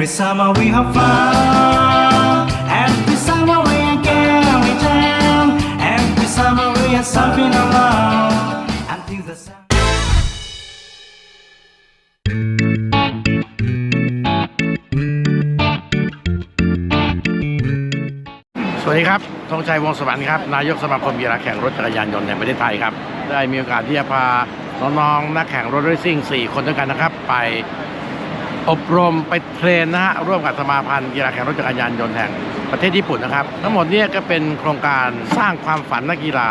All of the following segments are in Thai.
Every summer we have fun. Every summer we again we jam. Every summer we are something alone. Until the sun. สวัสดีครับธงชัยวงศ์สวรรค์ครับ นายกสมาคมกีฬาแข่งรถจักรยานยนต์แห่งประเทศไทยครับ ได้มีโอกาสที่จะพาน้องๆนักแข่งรถเรซิ่ง4 คนด้วยกันนะครับ ไป อบรมไปเทรนนะฮะร่วมกับสมาพันธ์กีฬาแข่งรถจักรยานยนต์แห่งประเทศญี่ปุ่นนะครับ ทั้งหมดเนี้ก็เป็นโครงการสร้างความฝันนักกีฬา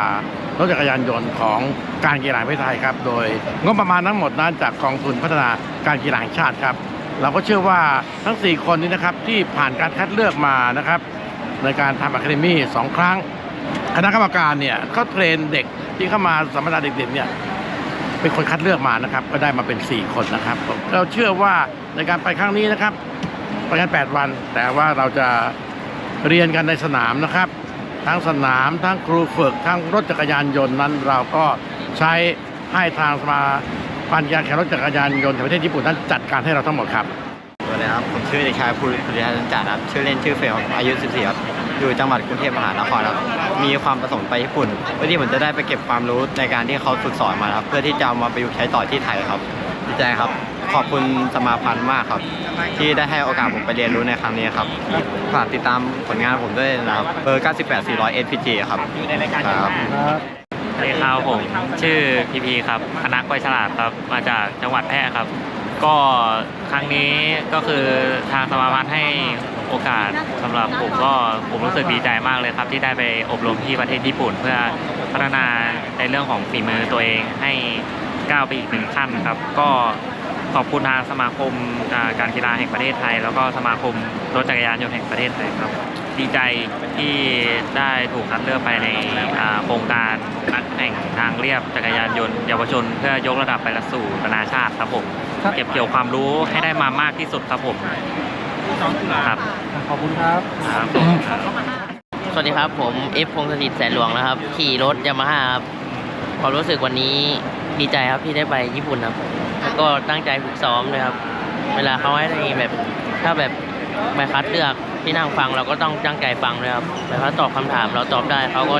รถจักรยานยนต์ของการกีฬาประเทศไทยครับ โดยงบประมาณทั้งหมดนั้นจากกองทุนพัฒนาการกีฬาแห่งชาติครับ เราก็เชื่อว่าทั้ง 4 คนนี้นะครับที่ผ่านการคัดเลือกมานะครับในการทำอะคาเดมี่สองครั้งคณะกรรมการเนี่ยเขาเทรนเด็กที่เข้ามาสัมมนาเด็กๆเนี่ย เป็นคนคัดเลือกมานะครับ ก็ได้มาเป็น 4 คนนะครับผมเราเชื่อว่าในการไปครั้งนี้นะครับไปกัน 8 วัน แต่ว่าเราจะเรียนกันในสนามนะครับ ทั้งสนามทั้งครูฝึกทั้งรถจักรยานยนต์นั้น เราก็ใช้ให้ทางสมาพันธ์การแข่งรถจักรยานยนต์แห่งประเทศญี่ปุ่นนั้นจัดการให้เราทั้งหมดครับสวัสดีครับผมชื่อเด็กชายภูริภูริทัศน์จันทร์ครับชื่อเล่นชื่อเฟลครับอายุ 14 ครับ อยู่จังหวัดกรุงเทพมหานครครับมีความประสงค์ไปญี่ปุ่นเพื่อที่ผมจะได้ไปเก็บความรู้ในการที่เขาฝึกสอนมาครับ เพื่อที่จะเอามาประยุกต์ใช้ต่อที่ไทยครับดีใจครับ ขอบคุณสมาพันธ์มากครับ ที่ได้ให้โอกาสผมไปเรียนรู้ในครั้งนี้ครับฝากติดตามผลงานผมด้วยนะครับเบอร์ 98 400 SPG ครับครับสวัสดีครับผมชื่อพีพีครับคณะกวยฉลาดครับมาจากจังหวัดแพร่ครับ ก็ครั้งนี้ก็คือทางสมาพันธ์ให้ โอกาสสำหรับผมก็ผมรู้สึกดีใจมากเลยครับ ที่ได้ไปอบรมที่ประเทศญี่ปุ่น เพื่อพัฒนาในเรื่องของฝีมือตัวเองให้ก้าวไปอีกหนึ่งขั้นครับ ก็ขอบคุณทางสมาคมการกีฬาแห่งประเทศไทย แล้วก็สมาคมรถจักรยานยนต์แห่งประเทศไทยครับ ดีใจที่ได้ถูกคัดเลือกไปในโครงการนักแข่งทางเรียบจักรยานยนต์เยาวชน เพื่อยกระดับไปสู่นานาชาติครับผมเก็บเกี่ยวความรู้ให้ได้มามากที่สุดครับผมครับ ขอบคุณครับครับผมครับสวัสดีครับผมเอฟพงศถิตแสนหลวงนะครับ ขี่รถยามาฮ่าครับความรู้สึกวันนี้ดีใจครับที่ได้ไปญี่ปุ่นครับ แล้วก็ตั้งใจฝึกซ้อมเลยครับ เวลาเขาให้แบบถ้าแบบไปคัดเลือกที่นั่งฟังเราก็ต้องตั้งใจฟังเลยครับแต่ถ้าตอบคำถามเราตอบได้เขาก็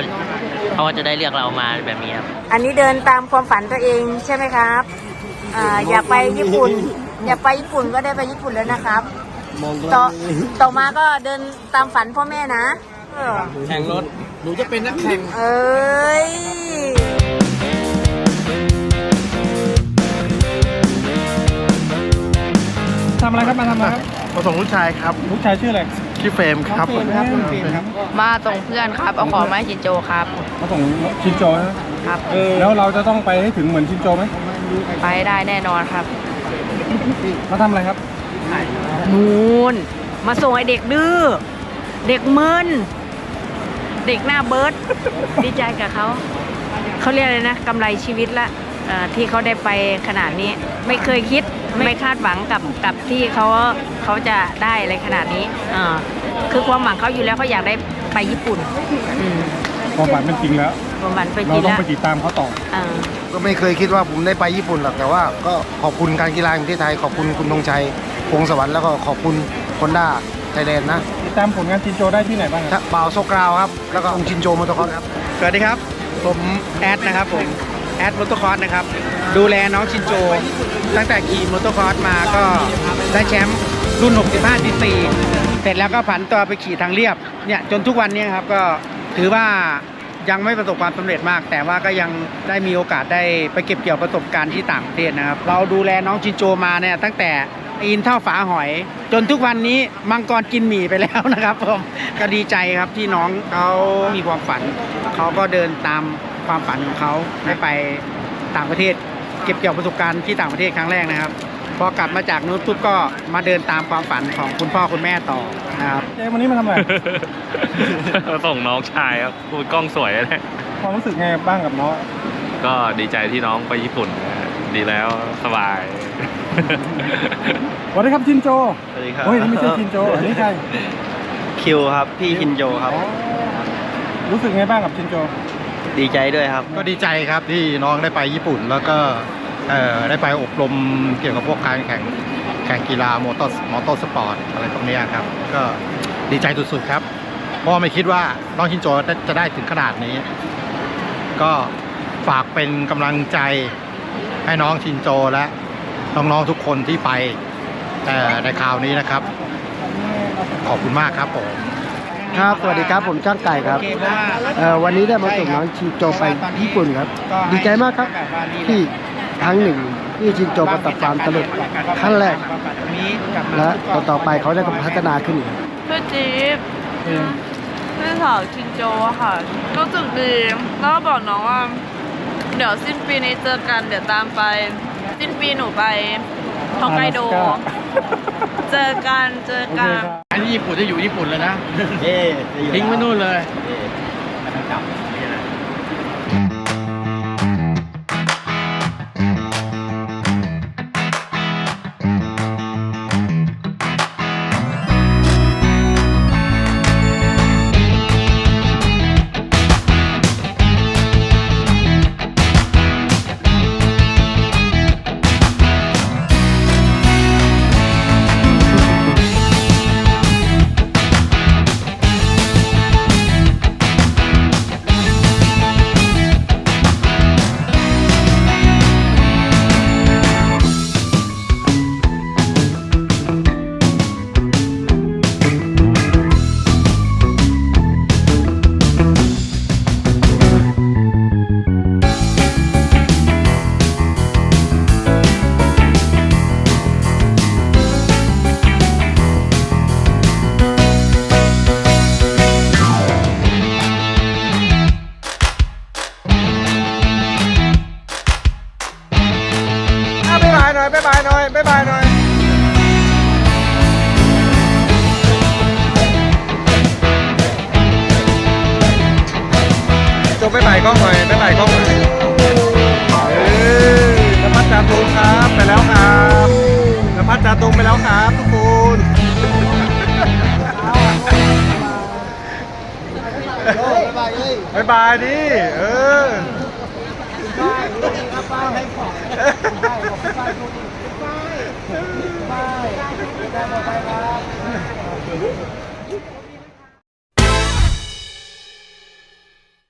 เขาก็จะได้เลือกเรามาแบบนี้ครับ อันนี้เดินตามความฝันตัวเองใช่ไหมครับ อ่าอยากไปญี่ปุ่น อยากไปญี่ปุ่นก็ได้ไปญี่ปุ่นแล้วนะครับ ต่อต่อมาก็เดินตามฝันพ่อแม่นะเออแข่งรถ หนูจะเป็นนักแข่ง เอ้ยทำอะไรครับมาทำอะไรครับมาส่งลูกชายครับ ลูกชายชื่ออะไรชื่อเฟรมครับเฟรมครับคุณเฟรมครับ มาส่งเพื่อนครับ เอาของมาให้ชินโจครับ มาส่งชินโจนะครับเออแล้วเราจะต้องไปให้ถึงเหมือนชินโจไหมไปได้แน่นอนครับ มาทำอะไรครับ นูนมาส่งไอเด็กดื้อ เด็กมึนเด็กหน้าเบิร์ดดีใจกับเขาเขาเรียกอะไรนะกำไรชีวิตละเอ่อที่เขาได้ไปขนาดนี้ ไม่เคยคิดไม่คาดหวังกับกับที่เขาเขาจะได้อะไรขนาดนี้อ่าคือความหวังเขาอยู่แล้วเขาอยากได้ไปญี่ปุ่นอืมความฝันเป็นจริงแล้วความหวังไปเราจีนต้องแล้วไปติดตามเขาต่ออ่าก็ไม่เคยคิดว่าผมได้ไปญี่ปุ่นหรอกแต่ว่า ก็ขอบคุณการกีฬาแห่งประเทศไทยขอบคุณคุณธงชัย พงศวรรค์แล้วก็ขอบคุณคนด้าไทยแลนด์นะติดตามผลงานชินโจได้ที่ไหนบ้างครับถ้าบ่าวโซกราวครับ แล้วก็องค์ชินโจมอเตอร์คอร์สครับ สวัสดีครับ ผมแอดนะครับผม แอดมอเตอร์คอร์สนะครับ ดูแลน้องชินโจ ตั้งแต่ขี่มอเตอร์คอร์สมาก็ได้แชมป์รุ่น 65ซีซีเสร็จแล้วก็ผันตัวไปขี่ทางเรียบ เนี่ยจนทุกวันนี้ครับก็ถือว่ายังไม่ประสบความสำเร็จมาก แต่ว่าก็ยังได้มีโอกาสได้ไปเก็บเกี่ยวประสบการณ์ที่ต่างประเทศนะครับ เราดูแลน้องชินโจมาเนี่ยตั้งแต่ อินเท่าฝาหอย จนทุกวันนี้มังกรกินหมี่ไปแล้วนะครับผมก็ดีใจครับที่น้องเขามีความฝัน เขาก็เดินตามความฝันของเขาได้ไปต่างประเทศ เก็บเกี่ยวประสบการณ์ที่ต่างประเทศครั้งแรกนะครับพอกลับมาจากนู้นปุ๊บก็มาเดินตามความฝันของคุณพ่อคุณแม่ต่อนะครับเจ๊วันนี้มาทำอะไรมาส่งน้องชายครับพูดกล้องสวยเลยความรู้สึกไงบ้างกับน้องก็ดีใจที่น้องไปญี่ปุ่นนะฮะ ดีแล้วสบาย สวัสดีครับชินโจสวัสดีครับเฮ้ยนี่ไม่ใช่ชินโจอันนี้ใครคิวครับพี่ชินโจครับ รู้สึกไงบ้างกับชินโจ ดีใจด้วยครับ ก็ดีใจครับที่น้องได้ไปญี่ปุ่นแล้วก็เอ่อได้ไปอบรมเกี่ยวกับพวกการแข่งข่งกีฬามอเตอร์มอเตอร์สปอร์ตอะไรตรงเนี้ยครับ ก็ดีใจสุดๆครับเพราะไม่คิดว่าน้องชินโจจะได้ถึงขนาดนี้ ก็ฝากเป็นกำลังใจ ให้น้องชินโจและน้องๆทุกคนที่ไปเอ่อในคราวนี้นะครับ ขอบคุณมากครับผมครับ สวัสดีครับผมจ้างไก่ครับโอเคเพราะว่าเอ่อวันนี้ได้มาส่งน้องชินโจไปญี่ปุ่นครับ ดีใจมากครับที่ครั้งหนึ่งที่ชินโจประสบความสำเร็จครั้งแรก และต่อต่อๆไปเขาได้พัฒนาขึ้นครับชื่อจี๊บชื่อสาวชินโจค่ะรู้สึกดีแล้วก็บอกน้องว่า เดี๋ยวสิ้นปีนี้เจอกันเดี๋ยวตามไป สิ้นปีหนูไปฮอกไกโด เจอกันเจอกัน อันนี้ญี่ปุ่นจะอยู่ญี่ปุ่นเลยนะ เย้จะอยู่ทิ้งไว้นู่นเลย เย้ายหน่อยบ๊ายบายหน่อยบ๊ายบายหน่อยจบบ๊ายบายกล้องหน่อยบ๊ายบายกล้องหน่อยเออนภัสจาตุงครับไปแล้วครับนภัสจาตุงไปแล้วครับทุกคนบ๊ายบายดิเออ ได้บอกไปไปดูดิไปไปไปไปไปไป